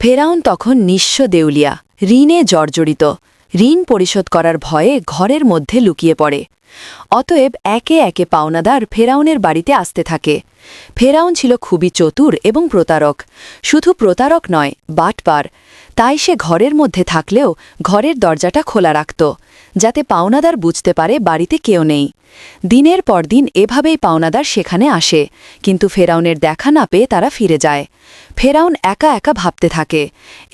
ফেরাউন তখন নিঃস্ব দেউলিয়া, ঋণে জর্জরিত। ঋণ পরিশোধ করার ভয়ে ঘরের মধ্যে লুকিয়ে পড়ে। অতএব একে একে পাওনাদার ফেরাউনের বাড়িতে আসতে থাকে। ফেরাউন ছিল খুবই চতুর এবং প্রতারক। শুধু প্রতারক নয়, বাটপার। তাই সে ঘরের মধ্যে থাকলেও ঘরের দরজাটা খোলা রাখত, যাতে পাওনাদার বুঝতে পারে বাড়িতে কেউ নেই। দিনের পর দিন এভাবেই পাওনাদার সেখানে আসে, কিন্তু ফেরাউনের দেখা না পেয়ে তারা ফিরে যায়। ফেরাউন একা একা ভাবতে থাকে,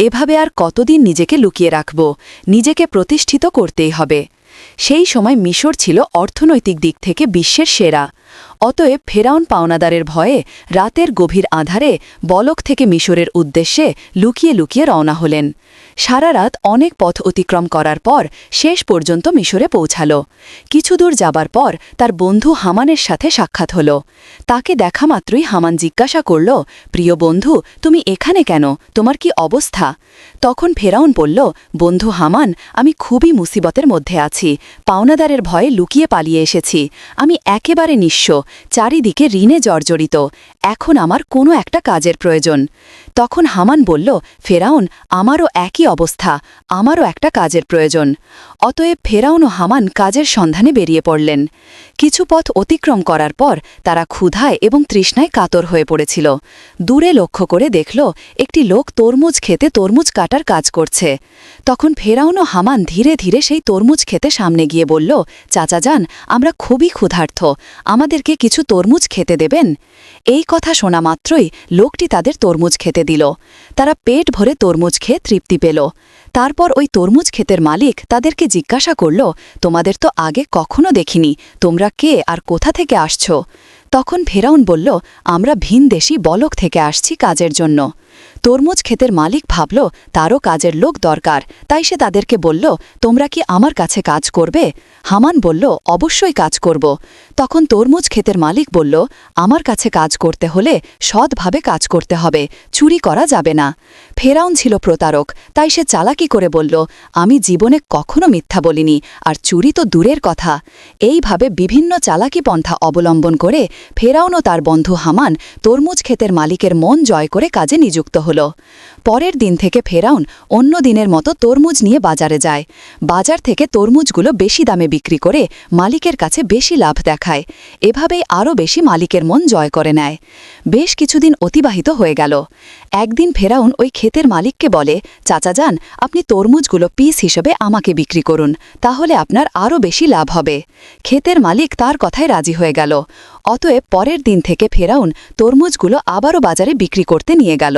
এভাবে আর কতদিন নিজেকে লুকিয়ে রাখব, নিজেকে প্রতিষ্ঠিত করতেই হবে। সেই সময় মিশর ছিল অর্থনৈতিক দিক থেকে বিশ্বের সেরা। অতএব ফেরাউন পাওনাদারের ভয়ে রাতের গভীর আধারে বলক থেকে মিশরের উদ্দেশ্যে লুকিয়ে লুকিয়ে রওনা হলেন। সারা রাত অনেক পথ অতিক্রম করার পর শেষ পর্যন্ত মিশরে পৌঁছাল। কিছু দূর যাবার পর তার বন্ধু হামানের সাথে সাক্ষাৎ হল। তাকে দেখা মাত্রই হামান জিজ্ঞাসা করল, প্রিয় বন্ধু, তুমি এখানে কেন? তোমার কি অবস্থা? তখন ফেরাউন বলল, বন্ধু হামান, আমি খুবই মুসিবতের মধ্যে আছি। পাওনাদারের ভয়ে লুকিয়ে পালিয়ে এসেছি। আমি একেবারে নিঃস্ব। চারিদিকে ঋণে জর্জরিত। এখন আমার কোনো একটা কাজের প্রয়োজন। তখন হামান বলল, ফেরাউন, আমারও একই অবস্থা, আমারও একটা কাজের প্রয়োজন। অতএব ফেরাউন ও হামান কাজের সন্ধানে বেরিয়ে পড়লেন। কিছু পথ অতিক্রম করার পর তারা ক্ষুধায় এবং তৃষ্ণায় কাতর হয়ে পড়েছিল। দূরে লক্ষ্য করে দেখল, একটি লোক তরমুজ খেতে তরমুজ কাটার কাজ করছে। তখন ফেরাউন ও হামান ধীরে ধীরে সেই তরমুজ খেতে সামনে গিয়ে বলল, চাচা যান, আমরা খুবই ক্ষুধার্থ, আমাদেরকে কিছু তরমুজ খেতে দেবেন? এই কথা শোনা মাত্রই লোকটি তাদের তরমুজ খেতে দিল। তারা পেট ভরে তরমুজ খেয়ে তৃপ্তি পেল। তারপর ওই তরমুজ ক্ষেতের মালিক তাদেরকে জিজ্ঞাসা করল, তোমাদের তো আগে কখনো দেখিনি, তোমরা কে আর কোথা থেকে আসছ? তখন ফেরাউন বলল, আমরা ভিনদেশি বলক থেকে আসছি কাজের জন্য। তরমুজ ক্ষেতের মালিক ভাবল, তারও কাজের লোক দরকার। তাই সে তাদেরকে বলল, তোমরা কি আমার কাছে কাজ করবে? হামান বলল, অবশ্যই কাজ করব। তখন তরমুজ ক্ষেতের মালিক বলল, আমার কাছে কাজ করতে হলে সৎভাবে কাজ করতে হবে, চুরি করা যাবে না। ফেরাউন ছিল প্রতারক, তাই সে চালাকি করে বলল, আমি জীবনে কখনো মিথ্যা বলিনি, আর চুরি তো দূরের কথা। এইভাবে বিভিন্ন চালাকি পন্থা অবলম্বন করে ফেরাউন ও তার বন্ধু হামান তরমুজ ক্ষেতের মালিকের মন জয় করে কাজে নিযুক্ত হল। পরের দিন থেকে ফেরাউন অন্য দিনের মতো তরমুজ নিয়ে বাজারে যায়। বাজার থেকে তরমুজগুলো বেশি দামে বিক্রি করে মালিকের কাছে বেশি লাভ দেখায়। এভাবেই আরও বেশি মালিকের মন জয় করে নেয়। বেশ কিছুদিন অতিবাহিত হয়ে গেল। একদিন ফেরাউন ওই ক্ষেতের মালিককে বলে, চাচা যান, আপনি তরমুজগুলো পিস হিসেবে আমাকে বিক্রি করুন, তাহলে আপনার আরও বেশি লাভ হবে। ক্ষেতের মালিক তার কথায় রাজি হয়ে গেল। অতএব পরের দিন থেকে ফেরাউন তরমুজগুলো আবারও বাজারে বিক্রি করতে নিয়ে গেল।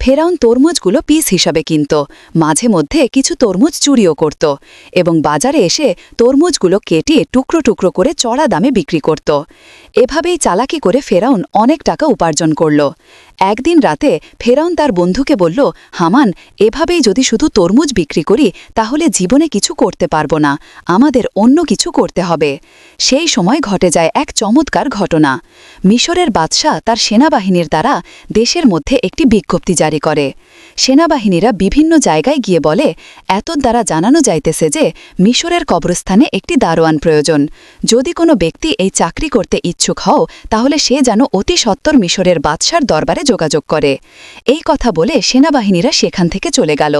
ফেরাউন তরমুজগুলো পিস হিসাবে কিনত, মাঝে মধ্যে কিছু তরমুজ চুরিও করত এবং বাজারে এসে তরমুজগুলো কেটে টুকরো টুকরো করে চড়া দামে বিক্রি করত। এভাবেই চালাকি করে ফেরাউন অনেক টাকা উপার্জন করল। একদিন রাতে ফেরাউন তার বন্ধুকে বলল, হামান, এভাবেই যদি শুধু তরমুজ বিক্রি করি, তাহলে জীবনে কিছু করতে পারব না। আমাদের অন্য কিছু করতে হবে। সেই সময় ঘটে যায় এক চমৎকার ঘটনা। মিশরের বাদশাহ তার সেনাবাহিনীর দ্বারা দেশের মধ্যে একটি বিজ্ঞপ্তি জারি করে। সেনাবাহিনীরা বিভিন্ন জায়গায় গিয়ে বলে, এত দ্বারা জানানো যাইতেছে যে মিশরের কবরস্থানে একটি দারোয়ান প্রয়োজন। যদি কোনো ব্যক্তি এই চাকরি করতে ইচ্ছুক হও, তাহলে সে যেন অতি সত্বর মিশরের বাদশার দরবারে যোগাযোগ করে। এই কথা বলে সেনাবাহিনীরা সেখান থেকে চলে গেল।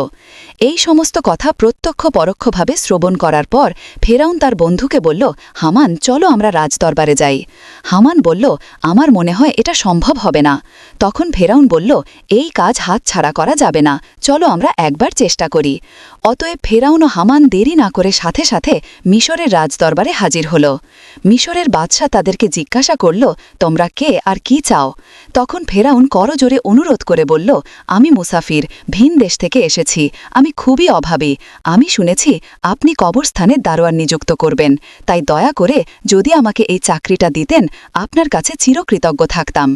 এই সমস্ত কথা প্রত্যক্ষ পরোক্ষভাবে শ্রবণ করার পর ফেরাউন তার বন্ধুকে বলল, হামান, চলো আমরা রাজদরবারে যাই। হামান বলল, আমার মনে হয় এটা সম্ভব হবে না। তখন ফেরাউন বলল, এই কাজ হাত ছাড়া করা যাবে না। চলো আমরা একবার চেষ্টা করি। অতএব ফেরাউন ও হামান দেরি না করে সাথে সাথে মিশরের রাজদরবারে হাজির হল। মিশরের বাদশাহ তাদেরকে জিজ্ঞাসা করল, তোমরা কে আর কি চাও? তখন ফেরাউন করজোরে অনুরোধ করে বলল, আমি মুসাফির, ভিন দেশ থেকে এসেছি। আমি খুবই অভাবী। আমি শুনেছি আপনি কবরস্থানে দারোয়ান নিযুক্ত করবেন। তাই দয়া করে যদি আমাকে এই চাকরিটা দিতেন, আপনার কাছে চিরকৃতজ্ঞ থাকতাম।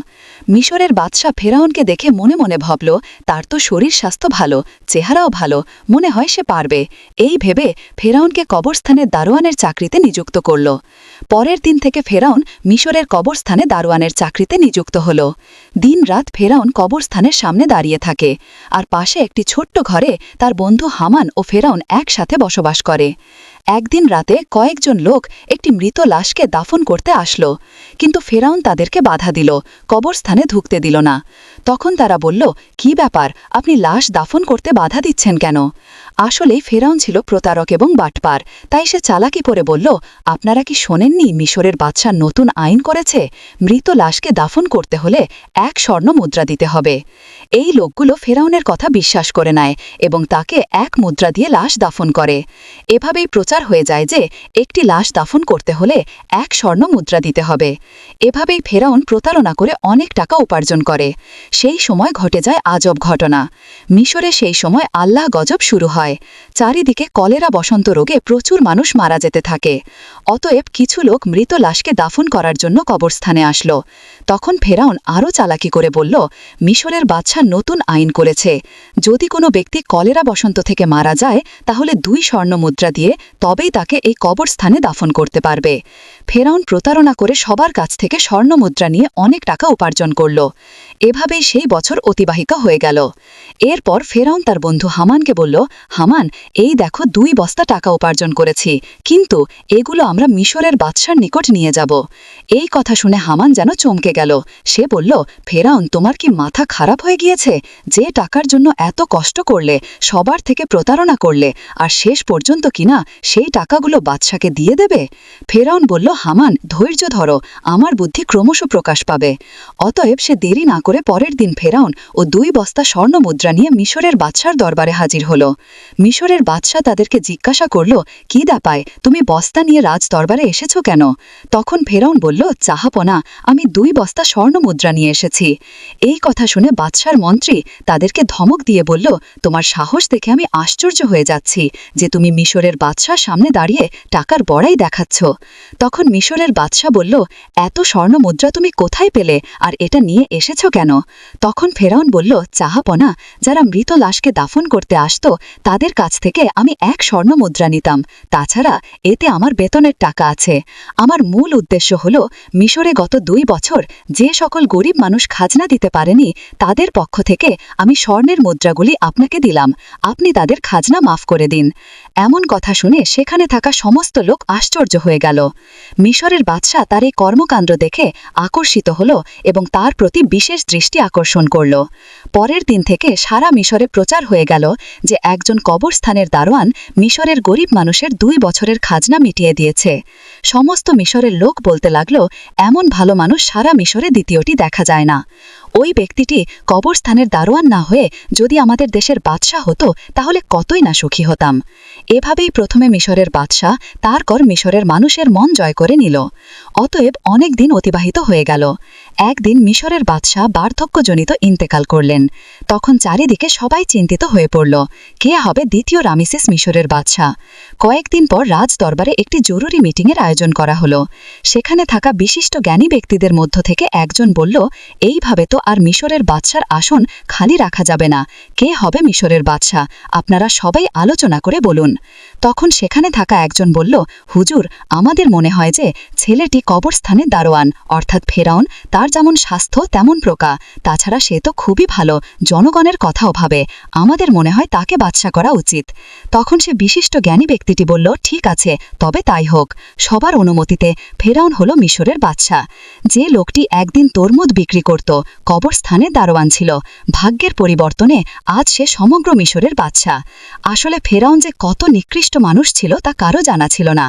মিশরের বাদশাহ ফেরাউনকে দেখে মনে মনে ভাবল, তার তো শরীর স্বাস্থ্য ভালো, চেহারাও ভালো, মনে হয় সে পারবে। এই ভেবে ফেরাউনকে কবরস্থানের দারোয়ানের চাকরিতে নিযুক্ত করল। পরের দিন থেকে ফেরাউন মিশরের কবরস্থানে দারোয়ানের চাকরিতে নিযুক্ত হল। দিন রাত ফেরাউন কবরস্থানের সামনে দাঁড়িয়ে থাকে। আর পাশে একটি ছোট্ট ঘরে তার বন্ধু হামান ও ফেরাউন একসাথে বসবাস করে। একদিন রাতে কয়েকজন লোক একটি মৃত লাশকে দাফন করতে আসল। কিন্তু ফেরাউন তাদেরকে বাধা দিল, কবরস্থানে ঢুকতে দিল না। তখন তারা বলল, কি ব্যাপার? আপনি লাশ দাফন করতে বাধা দিচ্ছেন কেন? আসলেই ফেরাউন ছিল প্রতারক এবং বাটপার। তাই সে চালাকি পরে বলল, আপনারা কি শোনেননি মিশরের বাদশাহ নতুন আইন করেছে? মৃত লাশকে দাফন করতে হলে এক স্বর্ণ মুদ্রা দিতে হবে। এই লোকগুলো ফেরাউনের কথা বিশ্বাস করে নেয় এবং তাকে এক মুদ্রা দিয়ে লাশ দাফন করে। এভাবেই প্রচার হয়ে যায় যে, একটি লাশ দাফন করতে হলে এক স্বর্ণ মুদ্রা দিতে হবে। এভাবেই ফেরাউন প্রতারণা করে অনেক টাকা উপার্জন করে। সেই সময় ঘটে যায় আজব ঘটনা। মিশরে সেই সময় আল্লাহ গজব শুরু হয়। চারিদিকে কলেরা বসন্ত রোগে প্রচুর মানুষ মারা যেতে থাকে। অতএব কিছু লোক মৃত লাশকে দাফন করার জন্য কবরস্থানে আসলো। তখন ফেরাউন আরও চালাকি করে বলল, মিশরের বাদশাহ নতুন আইন করেছে। যদি কোনো ব্যক্তি কলেরা বসন্ত থেকে মারা যায়, তাহলে দুই স্বর্ণ মুদ্রা দিয়ে তবেই তাকে এই কবরস্থানে দাফন করতে পারবে। ফেরাউন প্রতারণা করে সবার কাছ থেকে স্বর্ণ মুদ্রা নিয়ে অনেক টাকা উপার্জন করল। এভাবেই সেই বছর অতিবাহিত হয়ে গেল। এরপর ফেরাউন তার বন্ধু হামানকে বলল, হামান, এই দেখো দুই বস্তা টাকা উপার্জন করেছি, কিন্তু এগুলো আমরা মিশরের বাদশার নিকট নিয়ে যাব। এই কথা শুনে হামান যেন চমকে গেল। সে বলল, ফেরাউন, তোমার কি মাথা খারাপ হয়ে গিয়েছে? যে টাকার জন্য এত কষ্ট করলে, সবার থেকে প্রতারণা করলে, আর শেষ পর্যন্ত কিনা সেই টাকাগুলো বাদশাকে দিয়ে দেবে? ফেরাউন বলল, হামান, ধৈর্য ধরো, আমার বুদ্ধি ক্রমশ প্রকাশ পাবে। অতএব সে দেরি না করে পরের দিন ফেরাউন ও দুই বস্তা স্বর্ণ মুদ্রা নিয়ে মিশরের বাদশার দরবারে হাজির হল। মিশরের বাদশাহ তাদেরকে জিজ্ঞাসা করল, কি দাপায়? তুমি বস্তা নিয়ে রাজ দরবারে এসেছ কেন? তখন ফেরাউন বলল, চাহাপনা, আমি দুই বস্তা স্বর্ণ মুদ্রা নিয়ে এসেছি। এই কথা শুনে বাদশার মন্ত্রী তাদেরকে ধমক দিয়ে বলল, তোমার সাহস দেখে আমি আশ্চর্য হয়ে যাচ্ছি যে তুমি মিশরের বাদশাহ সামনে দাঁড়িয়ে টাকার বড়াই দেখাচ্ছ। তখন মিশরের বাদশাহ বলল, এত স্বর্ণ মুদ্রা তুমি কোথায় পেলে? আর এটা নিয়ে এসেছ কেন? তখন ফেরাউন বলল, চাহাপনা, যারা মৃত লাশকে দাফন করতে আসত, তাদের কাছ থেকে আমি এক স্বর্ণ মুদ্রা নিতাম। তাছাড়া এতে আমার বেতনের টাকা আছে। আমার মূল উদ্দেশ্য হল, মিশরে গত দুই বছর যে সকল গরিব মানুষ খাজনা দিতে পারেনি, তাদের পক্ষ থেকে আমি স্বর্ণের মুদ্রাগুলি আপনাকে দিলাম। আপনি তাদের খাজনা মাফ করে দিন। এমন কথা শুনে সেখানে থাকা সমস্ত লোক আশ্চর্য হয়ে গেল। মিশরের বাদশাহ তার এই কর্মকাণ্ড দেখে আকর্ষিত হল এবং তার প্রতি বিশেষ দৃষ্টি আকর্ষণ করল। পরের দিন থেকে সারা মিশরে প্রচার হয়ে গেল যে একজন কবরস্থানের দারোয়ান মিশরের গরিব মানুষের দুই বছরের খাজনা মিটিয়ে দিয়েছে। সমস্ত মিশরের লোক বলতে লাগল, এমন ভালো মানুষ সারা মিশরে দ্বিতীয়টি দেখা যায় না। ওই ব্যক্তিটি কবরস্থানের দারোয়ান না হয়ে যদি আমাদের দেশের বাদশাহ হতো, তাহলে কতই না সুখী হতাম। এভাবেই প্রথমে মিশরের বাদশাহ তার কর মিশরের মানুষের মন জয় করে নিল। অতএব অনেক দিন অতিবাহিত হয়ে গেল। একদিন মিশরের বাদশাহ বার্ধক্যজনিত ইন্তেকাল করলেন। তখন চারিদিকে সবাই চিন্তিত হয়ে পড়ল, কে হবে দ্বিতীয় রামিসেস মিশরের বাদশাহ? কয়েকদিন পর রাজ দরবারে একটি জরুরি মিটিংয়ের আয়োজন করা হলো। সেখানে থাকা বিশিষ্ট জ্ঞানী ব্যক্তিদের মধ্য থেকে একজন বলল, এইভাবে তো আর মিশরের বাদশার আসন খালি রাখা যাবে না। কে হবে মিশরের বাদশাহ? আপনারা সবাই আলোচনা করে বলুন। তখন সেখানে থাকা একজন বলল, হুজুর, আমাদের মনে হয় যে ছেলেটি কবরস্থানে দারোয়ান, অর্থাৎ ফেরাউন, তার যেমন স্বাস্থ্য তেমন প্রকা তাছাড়া সে তো খুবই ভালো, জনগণের কথাও ভাবে আমাদের মনে হয় তাকে বাদশা করা উচিত। তখন সে বিশিষ্ট জ্ঞানী ব্যক্তিটি বলল, ঠিক আছে, তবে তাই হোক। সবার অনুমতিতে ফেরাউন হল মিশরের বাদশা। যে লোকটি একদিন তরমুদ বিক্রি করত, কবরস্থানে দারোয়ান ছিল। ভাগ্যের পরিবর্তনে আজ সে সমগ্র মিশরের বাদশা। আসলে ফেরাউন যে কত নিকৃষ্ট মানুষ ছিল তা কারও জানা ছিল না।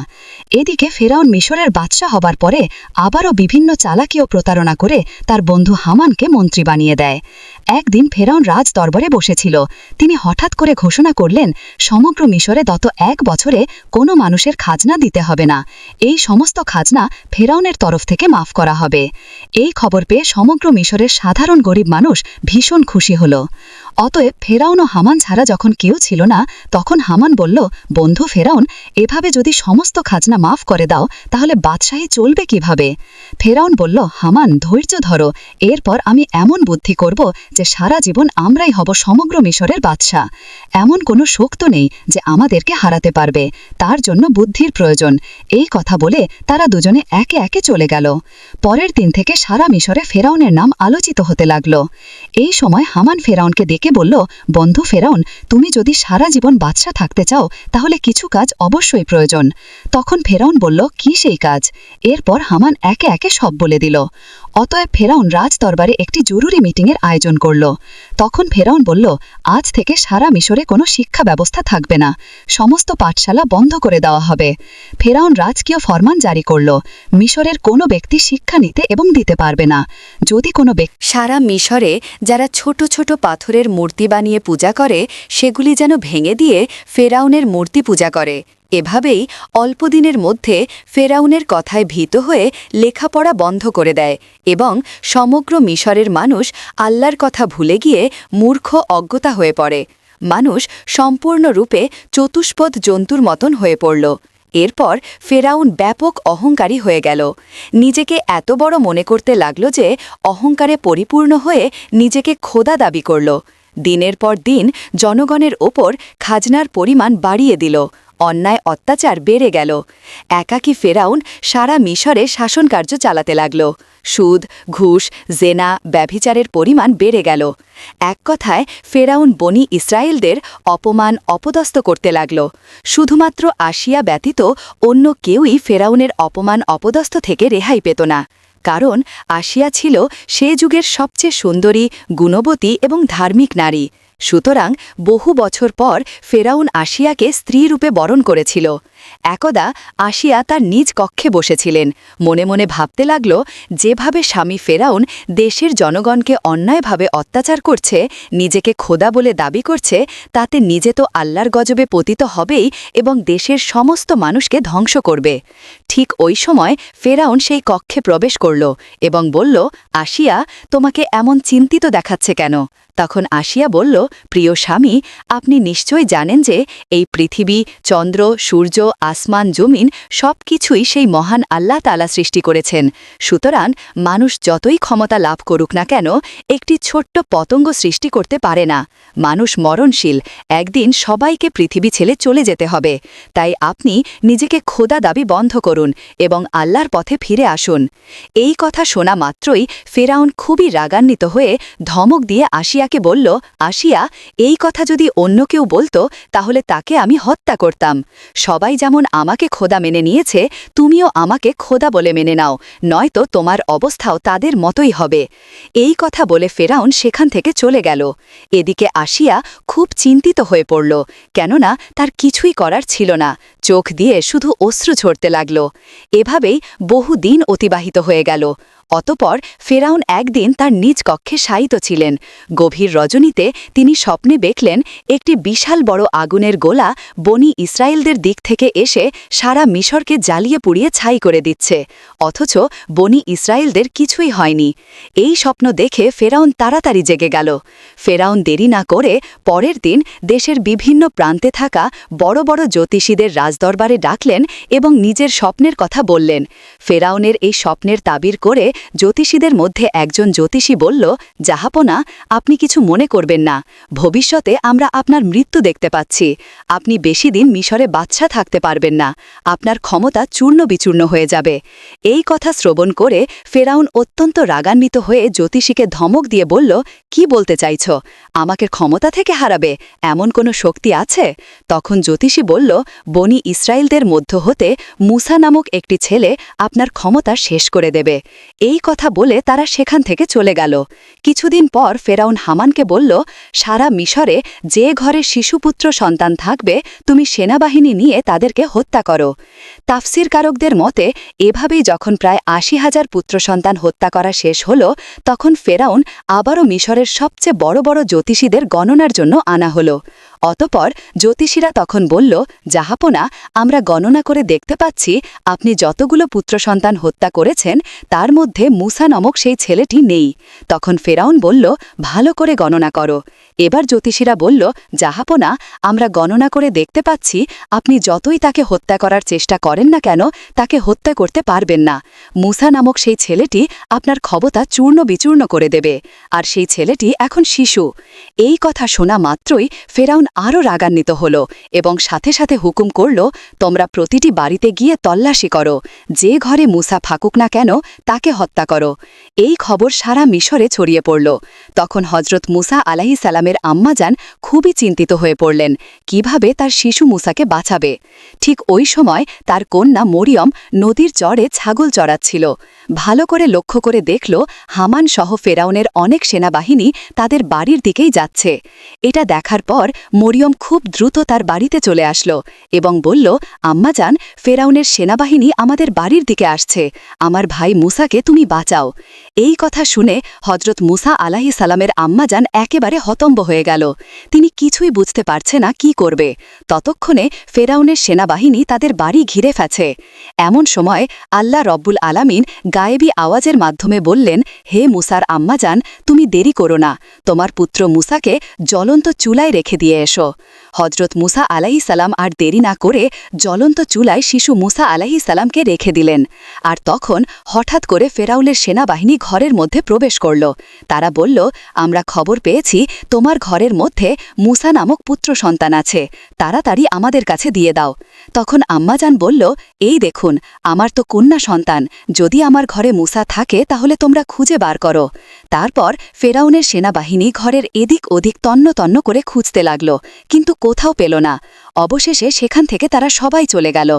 এদিকে ফেরাউন মিশরের বাদশাহ হবার পরে আবারও বিভিন্ন চালাকি ও প্রতারণা করে তার বন্ধু হামানকে মন্ত্রী বানিয়ে দেয়। একদিন ফেরাউন রাজ দরবারে বসেছিল। তিনি হঠাৎ করে ঘোষণা করলেন, সমগ্র মিশরে গত এক বছরে কোনো মানুষের খাজনা দিতে হবে না। এই সমস্ত খাজনা ফেরাউনের তরফ থেকে মাফ করা হবে। এই খবর পেয়ে সমগ্র মিশরের সাধারণ গরিব মানুষ ভীষণ খুশি হল। অতএব ফেরাউন ও হামান ছাড়া যখন কেউ ছিল না, তখন হামান বলল, বন্ধু ফেরাউন, এভাবে যদি সমস্ত খাজনা মাফ করে দাও, তাহলে বাদশাহী চলবে কীভাবে? ফেরাউন বলল, হামান, ধৈর্য ধরো। এরপর আমি এমন বুদ্ধি করব যে সারা জীবন আমরাই হব সমগ্র মিশরের বাদশাহ। এমন কোনো শক্ত নেই যে আমাদেরকে হারাতে পারবে। তার জন্য বুদ্ধির প্রয়োজন। এই কথা বলে তারা দুজনে একে একে চলে গেল। পরের দিন থেকে সারা মিশরে ফেরাউনের নাম আলোচিত হতে লাগল। এই সময় হামান ফেরাউনকে ডেকে বলল, বন্ধু ফেরাউন, তুমি যদি সারা জীবন বাদশা থাকতে চাও, তাহলে কিছু কাজ অবশ্যই প্রয়োজন। তখন ফেরাউন বলল, কি সেই কাজ? এরপর হামান একে একে সব বলে দিল। অতএব ফেরাউন রাজ দরবারে একটি জরুরি মিটিংয়ের আয়োজন করল। তখন ফেরাউন বলল, আজ থেকে সারা মিশরে কোনো শিক্ষা ব্যবস্থা থাকবে না। সমস্ত পাঠশালা বন্ধ করে দেওয়া হবে। ফেরাউন রাজকীয় ফরমান জারি করল। মিশরের কোনো ব্যক্তি শিক্ষা নিতে এবং দিতে পারবে না। যদি কোনো ব্যক্তি সারা মিশরে যারা ছোট ছোট পাথরের মূর্তি বানিয়ে পূজা করে, সেগুলি যেন ভেঙে দিয়ে ফেরাউনের মূর্তি পূজা করে। এভাবেই অল্পদিনের মধ্যে ফেরাউনের কথায় ভীত হয়ে লেখাপড়া বন্ধ করে দেয় এবং সমগ্র মিশরের মানুষ আল্লাহর কথা ভুলে গিয়ে মূর্খ, অজ্ঞতা হয়ে পড়ে। মানুষ সম্পূর্ণরূপে চতুষ্পদ জন্তুর মতন হয়ে পড়ল। এরপর ফেরাউন ব্যাপক অহংকারী হয়ে গেল। নিজেকে এত বড় মনে করতে লাগল যে অহংকারে পরিপূর্ণ হয়ে নিজেকে খোদা দাবি করল। দিনের পর দিন জনগণের ওপর খাজনার পরিমাণ বাড়িয়ে দিল। অন্যায় অত্যাচার বেড়ে গেল। একাকী ফেরাউন সারা মিশরে শাসনকার্য চালাতে লাগল। সুদ, ঘুষ, জেনা, ব্যভিচারের পরিমাণ বেড়ে গেল। এক কথায়, ফেরাউন বনি ইসরায়েলদের অপমান অপদস্থ করতে লাগল। শুধুমাত্র আসিয়া ব্যতীত অন্য কেউই ফেরাউনের অপমান অপদস্থ থেকে রেহাই পেত না। কারণ আসিয়া ছিল সে যুগের সবচেয়ে সুন্দরী, গুণবতী এবং ধার্মিক নারী। সুতরাং বহু বছর পর ফেরাউন আসিয়াকে স্ত্রীরূপে বরণ করেছিল। একদা আসিয়া তার নিজ কক্ষে বসেছিলেন। মনে মনে ভাবতে লাগল, যেভাবে স্বামী ফেরাউন দেশের জনগণকে অন্যায়ভাবে অত্যাচার করছে, নিজেকে খোদা বলে দাবি করছে, তাতে নিজে তো আল্লাহর গজবে পতিত হবেই এবং দেশের সমস্ত মানুষকে ধ্বংস করবে। ঠিক ওই সময় ফেরাউন সেই কক্ষে প্রবেশ করল এবং বলল, আসিয়া, তোমাকে এমন চিন্তিত দেখাচ্ছে কেন? তখন আসিয়া বলল, প্রিয় স্বামী, আপনি নিশ্চয় জানেন যে এই পৃথিবী, চন্দ্র, সূর্য, আসমান, জমিন সব কিছুই সেই মহান আল্লাহ তালা সৃষ্টি করেছেন। সুতরাং মানুষ যতই ক্ষমতা লাভ করুক না কেন, একটি ছোট্ট পতঙ্গ সৃষ্টি করতে পারে না। মানুষ মরণশীল, একদিন সবাইকে পৃথিবী ছেলে চলে যেতে হবে। তাই আপনি নিজেকে খোদা দাবি বন্ধ করুন এবং আল্লাহর পথে ফিরে আসুন। এই কথা শোনা মাত্রই ফেরাউন খুবই রাগান্বিত হয়ে ধমক দিয়ে আসিয়াকে বলল, আসিয়া, এই কথা যদি অন্য কেউ বলতো, তাহলে তাকে আমি হত্যা করতাম। সবাই যেমন আমাকে খোদা মেনে নিয়েছে, তুমিও আমাকে খোদা বলে মেনে নাও। নয়তো তোমার অবস্থাও তাদের মতোই হবে। এই কথা বলে ফেরাউন সেখান থেকে চলে গেল। এদিকে আসিয়া খুব চিন্তিত হয়ে পড়ল, কেননা তার কিছুই করার ছিল না। চোখ দিয়ে শুধু অশ্রু ঝরতে লাগল। এভাবেই বহু দিন অতিবাহিত হয়ে গেল। অতপর ফেরাউন একদিন তার নিজ কক্ষে শায়িত ছিলেন। গভীর রজনীতে তিনি স্বপ্নে দেখলেন, একটি বিশাল বড় আগুনের গোলা বনি ইসরায়েলদের দিক থেকে এসে সারা মিশরকে জ্বালিয়ে পুড়িয়ে ছাই করে দিচ্ছে। অথচ বনি ইসরায়েলদের কিছুই হয়নি। এই স্বপ্ন দেখে ফেরাউন তাড়াতাড়ি জেগে গেল। ফেরাউন দেরি না করে পরের দিন দেশের বিভিন্ন প্রান্তে থাকা বড় বড় জ্যোতিষীদের রাজদরবারে ডাকলেন এবং নিজের স্বপ্নের কথা বললেন। ফেরাউনের এই স্বপ্নের তাবির করে জ্যোতিষীদের মধ্যে একজন জ্যোতিষী বলল, জাহাপনা, আপনি কিছু মনে করবেন না। ভবিষ্যতে আমরা আপনার মৃত্যু দেখতে পাচ্ছি। আপনি বেশি দিন মিশরে বাচ্চা থাকতে পারবেন না। আপনার ক্ষমতা চূর্ণ বিচূর্ণ হয়ে যাবে। এই কথা শ্রবণ করে ফেরাউন অত্যন্ত রাগান্বিত হয়ে জ্যোতিষীকে ধমক দিয়ে বলল, কি বলতে চাইছ? আমাকে ক্ষমতা থেকে হারাবে? এমন কোনো শক্তি আছে? তখন জ্যোতিষী বলল, বনি ইসরায়েলদের মধ্য হতে মুসা নামক একটি ছেলে আপনার ক্ষমতা শেষ করে দেবে। এই কথা বলে তারা সেখান থেকে চলে গেল। কিছুদিন পর ফেরাউন হামানকে বলল, সারা মিশরে যে ঘরে শিশুপুত্র সন্তান থাকবে, তুমি সেনাবাহিনী নিয়ে তাদেরকে হত্যা করো। তাফসিরকারকদের মতে, এভাবেই যখন প্রায় আশি হাজার পুত্র সন্তান হত্যা করা শেষ হল, তখন ফেরাউন আবারও মিশরের সবচেয়ে বড় বড় জ্যোতিষীদের গণনার জন্য আনা হল। অতপর জ্যোতিষীরা তখন বলল জাহাপনা আমরা গণনা করে দেখতে পাচ্ছি, আপনি যতগুলো পুত্র সন্তান হত্যা করেছেন, তার মধ্যে মুসা নামক সেই ছেলেটি নেই। তখন ফেরাউন বলল, ভালো করে গণনা করো। এবার জ্যোতিষীরা বলল জাহাপনা আমরা গণনা করে দেখতে পাচ্ছি, আপনি যতই তাকে হত্যা করার চেষ্টা করেন না কেন, তাকে হত্যা করতে পারবেন না। মুসা নামক সেই ছেলেটি আপনার ক্ষমতা চূর্ণ বিচূর্ণ করে দেবে, আর সেই ছেলেটি এখন শিশু। এই কথা শোনা মাত্রই ফেরাউন আরও রাগান্বিত হল এবং সাথে সাথে হুকুম করল, তোমরা প্রতিটি বাড়িতে গিয়ে তল্লাশি করো। যে ঘরে মুসা ফাকুক না কেন, তাকে হত্যা করো। এই খবর সারা মিশরে ছড়িয়ে পড়ল। তখন হজরত মুসা আলাহি সালামের আম্মাজান খুবই চিন্তিত হয়ে পড়লেন, কীভাবে তার শিশু মুসাকে বাঁচাবে? ঠিক ওই সময় তার কন্যা মরিয়ম নদীর চড়ে ছাগল চড়াচ্ছিল। ভালো করে লক্ষ্য করে দেখল, হামান সহ ফেরাউনের অনেক সেনাবাহিনী তাদের বাড়ির দিকেই যাচ্ছে। এটা দেখার পর মরিয়ম খুব দ্রুত তার বাড়িতে চলে আসলো এবং বলল আম্মাজান ফেরাউনের সেনাবাহিনী আমাদের বাড়ির দিকে আসছে। আমার ভাই মুসাকে তুমি বাঁচাও। এই কথা শুনে হজরত মুসা আলাহি সালামের আম্মাজান একেবারে হতম্ব হয়ে গেল। তিনি কিছুই বুঝতে পারছে না কি করবে। ততক্ষণে ফেরাউনের সেনাবাহিনী তাদের বাড়ি ঘিরে ফেছে এমন সময় আল্লাহ রব্বুল আলামিন গায়েবী আওয়াজের মাধ্যমে বললেন, হে মুসার আম্মাজান তুমি দেরি করো না। তোমার পুত্র মুসাকে জ্বলন্ত চুলায় রেখে দিয়ে এসো হজরত মুসা আলাহি সালাম আর দেরি না করে জ্বলন্ত চুলায় শিশু মুসা আলাহি সালামকে রেখে দিলেন। আর তখন হঠাৎ করে ফেরাউলের সেনাবাহিনী ঘরের মধ্যে প্রবেশ করল। তারা বলল, আমরা খবর পেয়েছি, তোমার ঘরের মধ্যে মুসা নামক পুত্র সন্তান আছে। তাড়াতাড়ি আমাদের কাছে দিয়ে দাও। তখন আম্মাজান বলল, এই দেখুন, আমার তো কন্যা সন্তান। যদি আমার ঘরে মুসা থাকে, তাহলে তোমরা খুঁজে বার করো। তারপর ফেরাউনের সেনাবাহিনী ঘরের এদিক ওদিক তন্ন তন্ন করে খুঁজতে লাগল। কিন্তু কোথাও পেল না। অবশেষে সেখান থেকে তারা সবাই চলে গেল।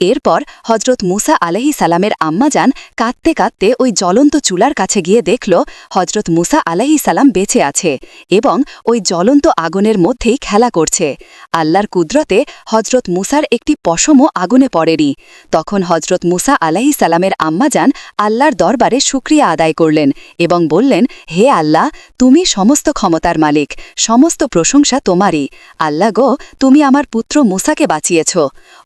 এরপর হজরত মুসা আলহি সালামের আম্মাজান কাঁদতে কাঁদতে ওই জ্বলন্ত চুলার কাছে গিয়ে দেখল হজরত মুসা আলহি সালাম বেঁচে আছে এবং ওই জ্বলন্ত আগুনের মধ্যেই খেলা করছে। আল্লাহর কুদরতে হজরত মুসার একটি পশমও আগুনে পড়েনি। তখন হজরত মুসা আলাহি সালামের আম্মাজান আল্লাহর দরবারে শুক্রিয়া আদায় করলেন এবং বললেন, হে আল্লাহ, তুমি সমস্ত ক্ষমতার মালিক, সমস্ত প্রশংসা তোমারই। আল্লাহ গো, তুমি আমার পুত্র মুসাকে বাঁচিয়েছ।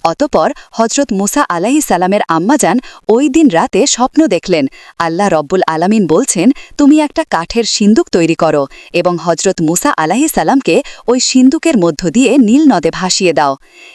অতপর হজরত মুসা আলাহি সালামের আম্মাজান ওই দিন রাতে স্বপ্ন দেখলেন। আল্লাহ রব্বুল আলামিন বলছেন, তুমি একটা কাঠের সিন্দুক তৈরি করো এবং হজরত মুসা আলাহি সালামকে ওই সিন্দুকের মধ্য দিয়ে নীল নদে ভাসিয়ে দাও।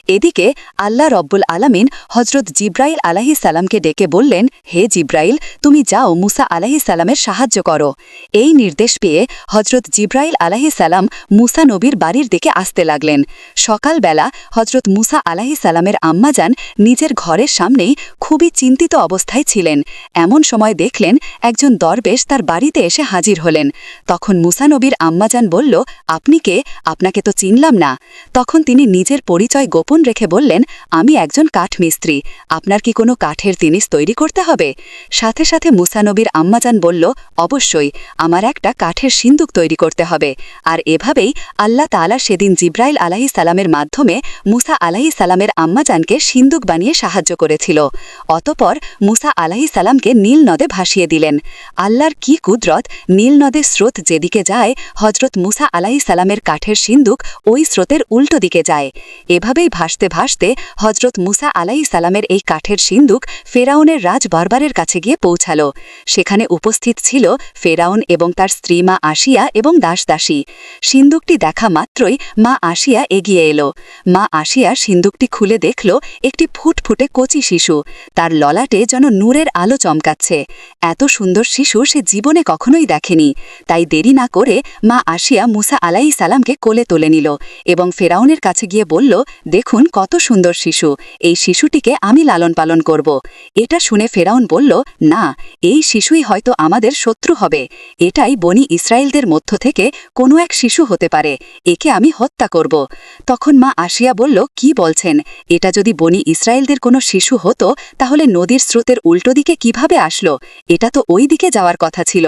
এদিকে আল্লাহ রব্বুল আলামিন হজরত জিব্রাইল আলাহি সালামকে ডেকে বললেন, হে জিব্রাইল, তুমি যাও মুসা আলাহি সালামের সাহায্য করো। এই নির্দেশ পেয়ে হজরত জিব্রাইল আলাহি সালাম মুসা নবীর বাড়ির দিকে আসতে লাগলেন। সকালবেলা হজরত মুসা আলাহি সালামের আম্মাজান নিজের ঘরের সামনেই খুবই চিন্তিত অবস্থায় ছিলেন। এমন সময় দেখলেন একজন দরবেশ তার বাড়িতে এসে হাজির হলেন। তখন মুসা নবীর আম্মাজান বলল, আপনি কে? আপনাকে তো চিনলাম না। তখন তিনি নিজের পরিচয় গোপন রেখে বললেন, আমি একজন কাঠমিস্ত্রি আপনার কি কোনো কাঠের জিনিস তৈরি করতে হবে? সাথে সাথে মুসানবীর আম্মাজান বলল, অবশ্যই, আমার একটা কাঠের সিন্দুক তৈরি করতে হবে। আর এভাবেই আল্লাহ তালা সেদিন জিব্রাইল আলাহি সালামের মাধ্যমে মুসা আলাহি সালামের আম্মাজানকে সিন্দুক বানিয়ে সাহায্য করেছিল। অতপর মুসা আলাহি সালামকে নীল নদে ভাসিয়ে দিলেন। আল্লাহর কি কুদরত, নীল নদের স্রোত যেদিকে যায় হজরত মুসা আলাহি সালামের কাঠের সিন্দুক ওই স্রোতের উল্টো দিকে যায়। এভাবেই ভাসতে ভাসতে হজরত মুসা আলাই সালামের এই কাঠের সিন্দুক ফেরাউনের রাজ বারবারের কাছে গিয়ে পৌঁছাল। সেখানে উপস্থিত ছিল ফেরাউন এবং তার স্ত্রী মা আসিয়া এবং দাসদাসী। সিন্দুকটি দেখা মাত্রই মা আসিয়া এগিয়ে এলো। মা আসিয়া সিন্দুকটি খুলে দেখল, একটি ফুটফুটে কচি শিশু। তার ললাটে যেন নূরের আলো চমকাচ্ছে। এত সুন্দর শিশু সে জীবনে কখনোই দেখেনি। তাই দেরি না করে মা আসিয়া মুসা আলাই সালামকে কোলে তুলে নিল এবং ফেরাউনের কাছে গিয়ে বলল, দেখুন কত সুন্দর শিশু। এই শিশুটিকে আমি লালন পালন করব। এটা শুনে ফেরাউন বলল, না, এই শিশুই হয়তো আমাদের শত্রু হবে। এটাই বনি ইসরায়েলদের মধ্য থেকে কোনো এক শিশু হতে পারে। একে আমি হত্যা করব। তখন মা আসিয়া বলল, কি বলছেন? এটা যদি বনি ইসরায়েলদের কোনো শিশু হতো, তাহলে নদীর স্রোতের উল্টো দিকে কীভাবে আসলো? এটা তো ওই দিকে যাওয়ার কথা ছিল।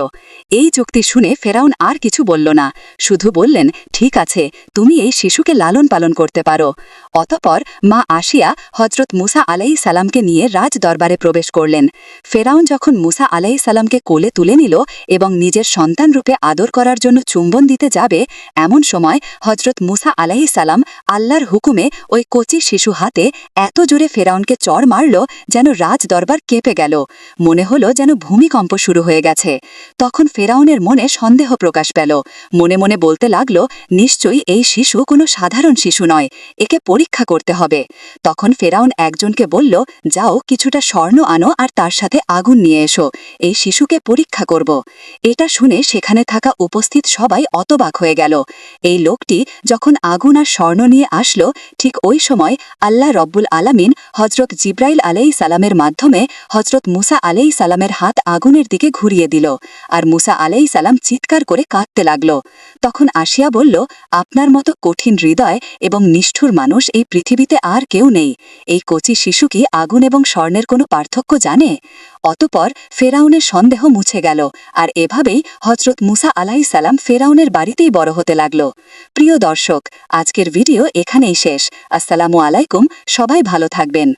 এই যুক্তি শুনে ফেরাউন আর কিছু বলল না। শুধু বললেন, ঠিক আছে, তুমি এই শিশুকে লালন পালন করতে পারো। অতপর মা আসিয়া হজরত মুসা আলাই সালামকে নিয়ে রাজ দরবারে প্রবেশ করলেন। ফেরাউন যখন মুসা আলাই সালামকে কোলে তুলে নিল এবং নিজের সন্তান রূপে আদর করার জন্য চুম্বন দিতে যাবে, এমন সময় হজরত মুসা আলাই সালাম আল্লাহর হুকুমে ওই কচি শিশু হাতে এত জোরে ফেরাউনকে চড় মারল যেন রাজ দরবার কেঁপে গেল। মনে হলো যেন ভূমিকম্প শুরু হয়ে গেছে। তখন ফেরাউনের মনে সন্দেহ প্রকাশ পেল। মনে মনে বলতে লাগল, নিশ্চয়ই এই শিশু কোনো সাধারণ শিশু নয়, একে পরীক্ষা করতে হবে। তখন ফেরাউন একজনকে বলল, যাও, কিছুটা স্বর্ণ আনো আর তার সাথে আগুন নিয়ে এসো, এই শিশুকে পরীক্ষা করব। এটা শুনে সেখানে থাকা উপস্থিত সবাই অতবাক হয়ে গেল। এই লোকটি যখন আগুন আর স্বর্ণ নিয়ে আসলো ঠিক ওই সময় আল্লাহ রব্বুল আলামিন হজরত জিব্রাইল আলাই সালামের মাধ্যমে হজরত মুসা আলাই সালামের হাত আগুনের দিকে ঘুরিয়ে দিল আর মুসা আলাই সালাম চিৎকার করে কাঁদতে লাগল। তখন আসিয়া বলল, আপনার মতো কঠিন হৃদয় এবং নিষ্ঠুর মানুষ এই পৃথিবীতে আর কেউ নেই। এই কচি শিশু কি আগুন এবং স্বর্ণের কোনো পার্থক্য জানে? অতপর ফেরাউনের সন্দেহ মুছে গেল, আর এভাবেই হজরত মুসা আলাই সালাম ফেরাউনের বাড়িতেই বড় হতে লাগল। প্রিয় দর্শক, আজকের ভিডিও এখানেই শেষ। আসসালামু আলাইকুম, সবাই ভালো থাকবেন।